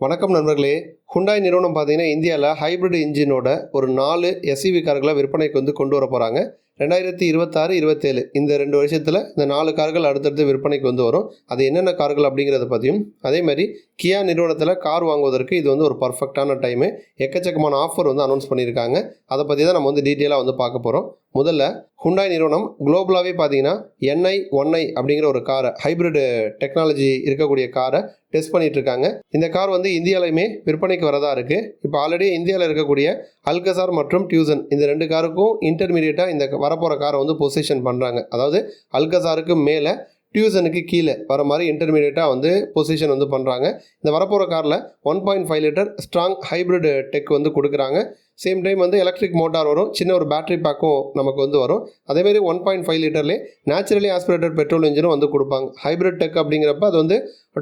வணக்கம் நண்பர்களே. ஹுண்டாய் நிறுவனம் பார்த்தீங்கன்னா இந்தியாவில் ஹைப்ரிட் இன்ஜினோட ஒரு நாலு எஸ்இவி கார்களை விற்பனைக்கு வந்து கொண்டு வர போகிறாங்க ரெண்டாயிரத்தி இருபத்தாறு இருபத்தேழு இந்த ரெண்டு வருஷத்தில் இந்த நாலு கார்கள் அடுத்தடுத்து விற்பனைக்கு வந்து வரும். அது என்னென்ன கார்கள் அப்படிங்கிறத பற்றியும் அதே மாதிரி கியா நிறுவனத்தில் கார் வாங்குவதற்கு இது வந்து ஒரு பர்ஃபெக்டான டைமு எக்கச்சக்கமான ஆஃபர் வந்து அனௌன்ஸ் பண்ணியிருக்காங்க. அதை பற்றி தான் நம்ம வந்து டீட்டெயிலாக வந்து பார்க்க போகிறோம் முதல்ல ஹுண்டாய் நிறுவனம் குளோபலாகவே பார்த்தீங்கன்னா என்ஐ ஒன்ஐ அப்படிங்கிற ஒரு காரை ஹைப்ரிட் டெக்னாலஜி இருக்கக்கூடிய காரை டெஸ்ட் பண்ணிட்டு இருக்காங்க. இந்த கார் வந்து இந்தியாலையுமே விற்பனைக்கு வரதா இருக்குது இப்போ ஆல்ரெடி இந்தியாவில் இருக்கக்கூடிய அல்கசார் மற்றும் டியூசன் இந்த ரெண்டு காருக்கும் இன்டர்மீடியட்டாக இந்த வரப்போகிற காரை வந்து பொசிஷன் பண்ணுறாங்க அதாவது அல்கசாருக்கு மேலே டியூசனுக்கு கீழே வர மாதிரி இன்டர்மீடியட்டாக வந்து பொசிஷன் வந்து பண்ணுறாங்க இந்த வரப்போகிற காரில் one point five litre strong hybrid tech வந்து கொடுக்குறாங்க. சேம் டைம் வந்து எலக்ட்ரிக் மோட்டார் வரும். சின்ன ஒரு பேட்டரி பேக்கும் நமக்கு வந்து வரும். அதேமாதிரி ஒன் பாயிண்ட் ஃபைவ் லிட்டர்லேயே நேச்சுரலி ஆஸ்பிரேட்டட் பெட்ரோல் இன்ஜினும் வந்து கொடுப்பாங்க. ஹைப்ரிட் டெக் அப்படிங்கிறப்ப அது வந்து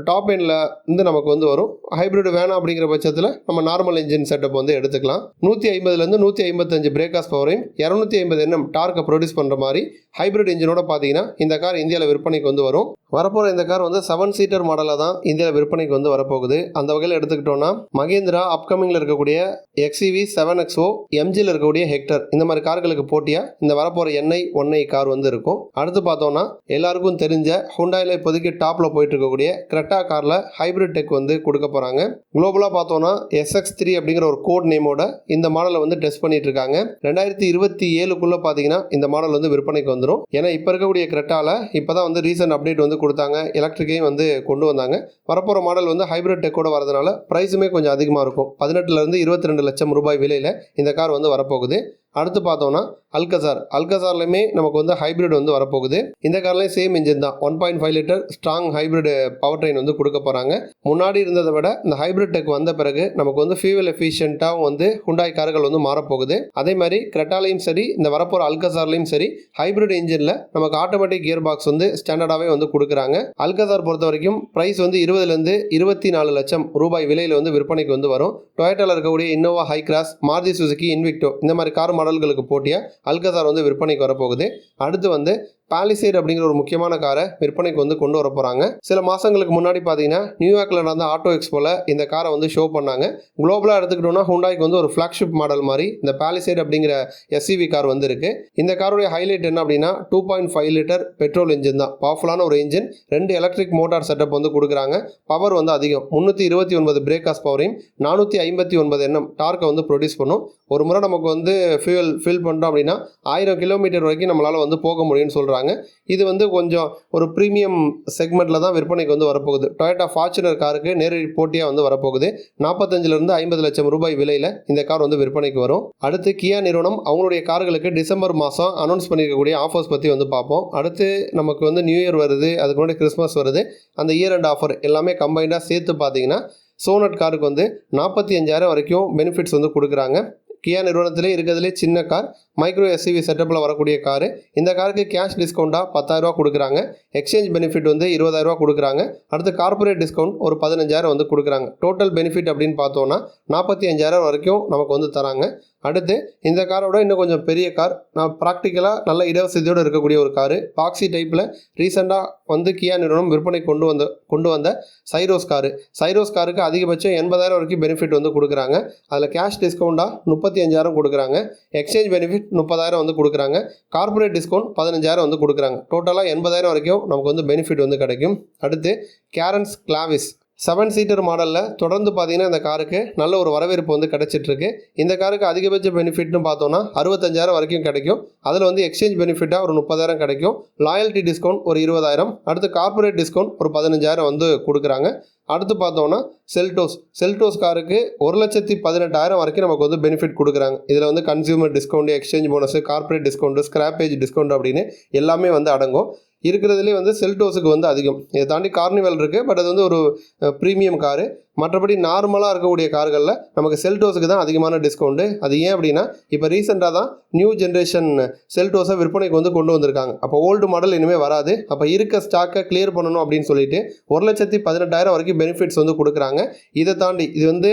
டாப் எண்டில் வந்து நமக்கு வந்து வரும். ஹைப்ரிட் வேணாம் அப்படிங்கிற பட்சத்தில் நம்ம நார்மல் இன்ஜின் செட்டப் வந்து எடுத்துக்கலாம். நூற்றி ஐம்பதுலேருந்து நூற்றி ஐம்பத்தஞ்சு பிரேக்காஸ் பவரையும் இரநூத்தி ஐம்பது எண்ணம் டார்க்கை ப்ரொடியூஸ் பண்ணுற மாதிரி ஹைப்ரிட் இன்ஜினோட பார்த்தீங்கன்னா இந்த கார் இந்தியாவில் விற்பனைக்கு வந்து வரும். வரப்போகிற இந்த கார் வந்து செவன் சீட்டர் மாடலாக தான் இந்தியாவில் விற்பனைக்கு வந்து வரப்போகுது. அந்த வகையில் எடுத்துக்கிட்டோம்னா மகேந்திரா அப்கமிங்கில் இருக்கக்கூடிய எக்ஸிவி செவன் எக்ஸோ எம்ஜியில் இருக்கக்கூடிய ஹெக்டர் இந்த மாதிரி கார்களுக்கு போட்டியாக இந்த வரப்போகிற எண்ணெய் ஒன்னை கார் வந்து இருக்கும். அடுத்து பார்த்தோம்னா எல்லாருக்கும் தெரிஞ்ச ஹுண்டாயில் இப்போதைக்கு டாப்பில் போயிட்டு இருக்கக்கூடிய கிரெட்டா காரில் ஹைப்ரிட் டெக் வந்து கொடுக்க போகிறாங்க குளோபலாக பார்த்தோம்னா எஸ்எக்ஸ் த்ரீ அப்படிங்கிற ஒரு கோட் நேமோட இந்த மாடலை வந்து டெஸ்ட் பண்ணிட்டு இருக்காங்க. ரெண்டாயிரத்தி இருபத்தி ஏழுக்குள்ளே பார்த்தீங்கன்னா இந்த மாடல் வந்து விற்பனைக்கு வந்துடும் ஏன்னா இப்போ இருக்கக்கூடிய கிரெட்டாவில் இப்போ தான் வந்து ரீசன்ட் அப்டேட் வந்து கொடுத்தாங்க. எலக்ட்ரிக்கையும் வந்து கொண்டு வந்தாங்க. வரப்போகிற மாடல் வந்து ஹைப்ரிட் டெக்கோட வரதுனால ப்ரைஸுமே கொஞ்சம் அதிகமாக இருக்கும். பதினெட்டுலேருந்து இருபத்தி ரெண்டு லட்சம் ரூபாய் விலையில் இந்த கார் வந்து வரப்போகுது. அடுத்து பார்த்தோம்னா அல்கசார். அல்கசார்லையுமே நமக்கு வந்து ஹைப்ரிட் வந்து வரப்போகுது. இந்த கார்லேயும் சேம் இன்ஜின் தான். One point five litre strong hybrid power train வந்து கொடுக்க போகிறாங்க முன்னாடி இருந்ததை விட இந்த ஹைப்ரிட் டெக் வந்த பிறகு நமக்கு வந்து ஃபியூவல் எஃபிஷியண்ட்டாகவும் வந்து ஹுண்டாய் கார்கள் வந்து மாறப்போகுது. அதே மாதிரி கிரெட்டாலையும் சரி இந்த வரப்போகிற அல்கசார்லையும் சரி ஹைப்ரிட் இன்ஜினில் நமக்கு ஆட்டோமேட்டிக் கியர் பாக்ஸ் வந்து ஸ்டாண்டர்டாகவே வந்து கொடுக்குறாங்க. அல்கசார் பொறுத்த வரைக்கும் ப்ரைஸ் வந்து இருபதுலேருந்து இருபத்தி நாலு லட்சம் ரூபாய் விலையில் வந்து விற்பனைக்கு வந்து வரும். டொயேட்டாவில் இருக்கக்கூடிய Innova Hycross Maruti Suzuki Invicto இந்த மாதிரி கார் மாடல்களுக்கு போட்டியாக அல்கசார் வந்து விற்பனைக்கு வரப்போகுது. அடுத்து வந்து பாலிசேட் அப்படிங்கிற ஒரு முக்கியமான காரை விற்பனைக்கு வந்து கொண்டு வர போகிறாங்க சில மாதங்களுக்கு முன்னாடி பார்த்தீங்கன்னா நியூயார்க்கில் நடந்த ஆட்டோ எக்ஸ்போல இந்த காரை வந்து ஷோ பண்ணாங்க. குளோபலாக எடுத்துக்கிட்டோம்னா ஹுண்டாய்க்கு வந்து ஒரு ஃப்ளாக்ஷிப் மாடல் மாதிரி இந்த பாலிசேட் அப்படிங்கிற எஸ்சிவி கார் வந்து இருக்கு இந்த காருடைய ஹைலைட் என்ன அப்படின்னா two point five litre petrol engine தான். பவர்ஃபுல்லான ஒரு இன்ஜின் ரெண்டு எலக்ட்ரிக் மோட்டார் செட்டப் வந்து கொடுக்குறாங்க. பவர் வந்து அதிகம். முந்நூற்றி இருபத்தி ஒன்பது பிரேக்காஸ் பவரையும் நானூற்றி ஐம்பத்தி ஒன்பது எண்ணம் டார்க்கை வந்து ப்ரொடியூஸ் பண்ணும். ஒரு முறை நமக்கு வந்து ஃபியூல் ஃபில் பண்ணுறோம் அப்படின்னா ஆயிரம் கிலோமீட்டர் வரைக்கும் நம்மளால் வந்து போக முடியும்னு சொல்கிறாங்க இது வந்து கொஞ்சம் ஒரு ப்ரீமியம் செக்மெண்ட்டில் தான் விற்பனைக்கு வந்து வரப்போகுது. டொயோட்டா ஃபார்ச்சுனர் காருக்கு நேரடி போட்டியாக வந்து வரப்போகுது. நாற்பத்தஞ்சிலிருந்து ஐம்பது லட்சம் ரூபாய் விலையில் இந்த கார் வந்து விற்பனைக்கு வரும். அடுத்து கியா நிறுவனம் அவங்களுடைய கார்களுக்கு டிசம்பர் மாதம் அனௌன்ஸ் பண்ணியிருக்கக்கூடிய ஆஃபர்ஸ் பற்றி வந்து பார்ப்போம். அடுத்து நமக்கு வந்து நியூ இயர் வருது அதுக்கு முன்னாடி கிறிஸ்மஸ் வருது. அந்த இயர் அண்ட் ஆஃபர் எல்லாமே கம்பைண்டாக சேர்த்து பார்த்தீங்கன்னா சோனட் காருக்கு வந்து நாற்பத்தி அஞ்சாயிரம் வரைக்கும் பெனிஃபிட்ஸ் வந்து கொடுக்குறாங்க. கியா நிறுவனத்திலே இருக்கிறதுலே சின்ன கார் மைக்ரோ எஸ்சிவி செட்டப்பில் வரக்கூடிய காரு இந்த காருக்கு கேஷ் டிஸ்கவுண்ட்டாக பத்தாயிரரூவா கொடுக்குறாங்க. எக்ஸ்சேஞ்ச் பெனிஃபிட் வந்து இருபதாயிரரூவா கொடுக்குறாங்க. அடுத்து கார்ப்பரேட் டிஸ்கவுண்ட் ஒரு பதினஞ்சாயிரம் வந்து கொடுக்குறாங்க. டோட்டல் பெனிஃபிட் அப்படின்னு பார்த்தோன்னா நாற்பத்தி அஞ்சாயிரம் வரைக்கும் நமக்கு வந்து தராங்க. அடுத்து இந்த காரோட இன்னும் கொஞ்சம் பெரிய கார் நான் ப்ராக்டிக்கலாக நல்ல இடவசதியோடு இருக்கக்கூடிய ஒரு காரு பாக்ஸி டைப்பில் ரீசெண்டாக வந்து கியா நிறுவனம் விற்பனை கொண்டு வந்த கொண்டு வந்த சைரோஸ் காரு சைரோஸ் காருக்கு அதிகபட்சம் எண்பதாயிரம் வரைக்கும் பெனிஃபிட் வந்து கொடுக்குறாங்க. அதில் கேஷ் டிஸ்கவுண்ட்டாக முப்பத்தி அஞ்சாயிரம் கொடுக்குறாங்க. எக்ஸ்சேஞ்ச் பெனிஃபிட் முப்பதாயிரம் வந்து கொடுக்குறாங்க. கார்ப்பரேட் டிஸ்கவுண்ட் பதினஞ்சாயிரம் வந்து கொடுக்குறாங்க. டோட்டலாக எண்பதாயிரம் வரைக்கும் நமக்கு வந்து பெனிஃபிட் வந்து கிடைக்கும். அடுத்து கேரன்ஸ் கிளாவிஸ் செவன் சீட்டர் மாடலில் தொடர்ந்து பார்த்தீங்கன்னா இந்த காருக்கு நல்ல ஒரு வரவேற்பு வந்து கிடைச்சிட்ருக்கு. இந்த காருக்கு அதிகபட்ச பெனிஃபிட்னு பார்த்தோன்னா அறுபத்தஞ்சாயிரம் வரைக்கும் கிடைக்கும். அதில் வந்து எக்ஸ்சேஞ்ச் பெனிஃபிட்டாக ஒரு முப்பதாயிரம் கிடைக்கும். லாயல்ட்டி டிஸ்கவுண்ட் ஒரு இருபதாயிரம். அடுத்து கார்ப்பரேட் டிஸ்கவுண்ட் ஒரு பதினஞ்சாயிரம் வந்து கொடுக்குறாங்க. அடுத்து பார்த்தோன்னா செல்டோஸ். செல்டோஸ் காருக்கு ஒரு லட்சத்தி பதினெட்டாயிரம் வரைக்கும் நமக்கு வந்து பெனிஃபிட் கொடுக்குறாங்க. இதில் வந்து consumer discount exchange bonus corporate discount scrappage discount அப்படின்னு எல்லாமே வந்து அடங்கும். இருக்கிறதுலே வந்து செல்டோஸுக்கு வந்து அதிகம். இதை தாண்டி கார்னிவல் இருக்குது பட் அது வந்து ஒரு ப்ரீமியம் காரு மற்றபடி நார்மலாக இருக்கக்கூடிய கார்களில் நமக்கு செல்டோஸுக்கு தான் அதிகமான டிஸ்கவுண்ட்டு அது ஏன் அப்படின்னா இப்போ ரீசெண்டாக தான் நியூ ஜென்ரேஷன் செல்டோஸை விற்பனைக்கு வந்து கொண்டு வந்திருக்காங்க. அப்போ ஓல்டு மாடல் இனிமேல் வராது. அப்போ இருக்க ஸ்டாக்கை கிளியர் பண்ணணும் அப்படின்னு சொல்லிட்டு ஒரு லட்சத்தி பதினெட்டாயிரம் வரைக்கும் பெனிஃபிட்ஸ் வந்து கொடுக்குறாங்க. இதை தாண்டி இது வந்து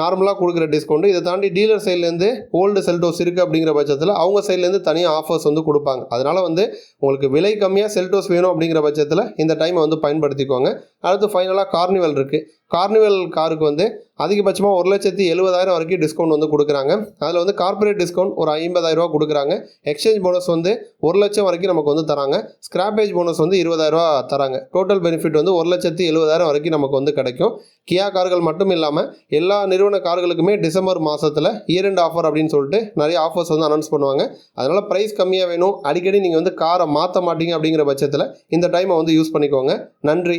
நார்மலாக கொடுக்குற டிஸ்கவுண்ட் இதை தாண்டி டீலர் சைட்லேருந்து ஓல்டு செல்டோஸ் இருக்குது அப்படிங்கிற பட்சத்தில் அவங்க சைட்லேருந்து தனியாக ஆஃபர்ஸ் வந்து கொடுப்பாங்க. அதனால் வந்து உங்களுக்கு விலை கம்மியாக செல்டோஸ் வேணும் அப்படிங்கிற பட்சத்தில் இந்த டைமை வந்து பயன்படுத்திக்கோங்க. அடுத்து ஃபைனலாக கார்னிவல் இருக்குது கார்னிவல் காருக்கு வந்து அதிகபட்சமாக ஒரு லட்சத்தி எழுபதாயிரம் வரைக்கும் டிஸ்கவுண்ட் வந்து கொடுக்குறாங்க. அதில் வந்து கார்ப்பரேட் டிஸ்கவுண்ட் ஒரு ஐம்பதாயிரரூவா கொடுக்குறாங்க. எக்ஸ்சேஞ்ச் போனஸ் வந்து ஒரு லட்சம் வரைக்கும் நமக்கு வந்து தராங்க. ஸ்கிராப்பேஜ் போனஸ் வந்து இருபதாயிரரூவா தராங்க. டோட்டல் பெனிஃபிட் வந்து ஒரு லட்சத்தி எழுபதாயிரம் வரைக்கும் நமக்கு வந்து கிடைக்கும். கியா கார்கள் மட்டும் இல்லாமல் எல்லா நிறுவன கார்களுக்குமே டிசம்பர் மாதத்தில் இயர் அண்ட் ஆஃபர் அப்படின்னு சொல்லிட்டு நிறைய ஆஃபர்ஸ் வந்து அனௌன்ஸ் பண்ணுவாங்க. அதனால் ப்ரைஸ் கம்மியாக வேணும். அடிக்கடி நீங்கள் வந்து காரை மாற்ற மாட்டீங்க அப்படிங்கிற பட்சத்தில் இந்த டைமை வந்து யூஸ் பண்ணிக்கோங்க. நன்றி.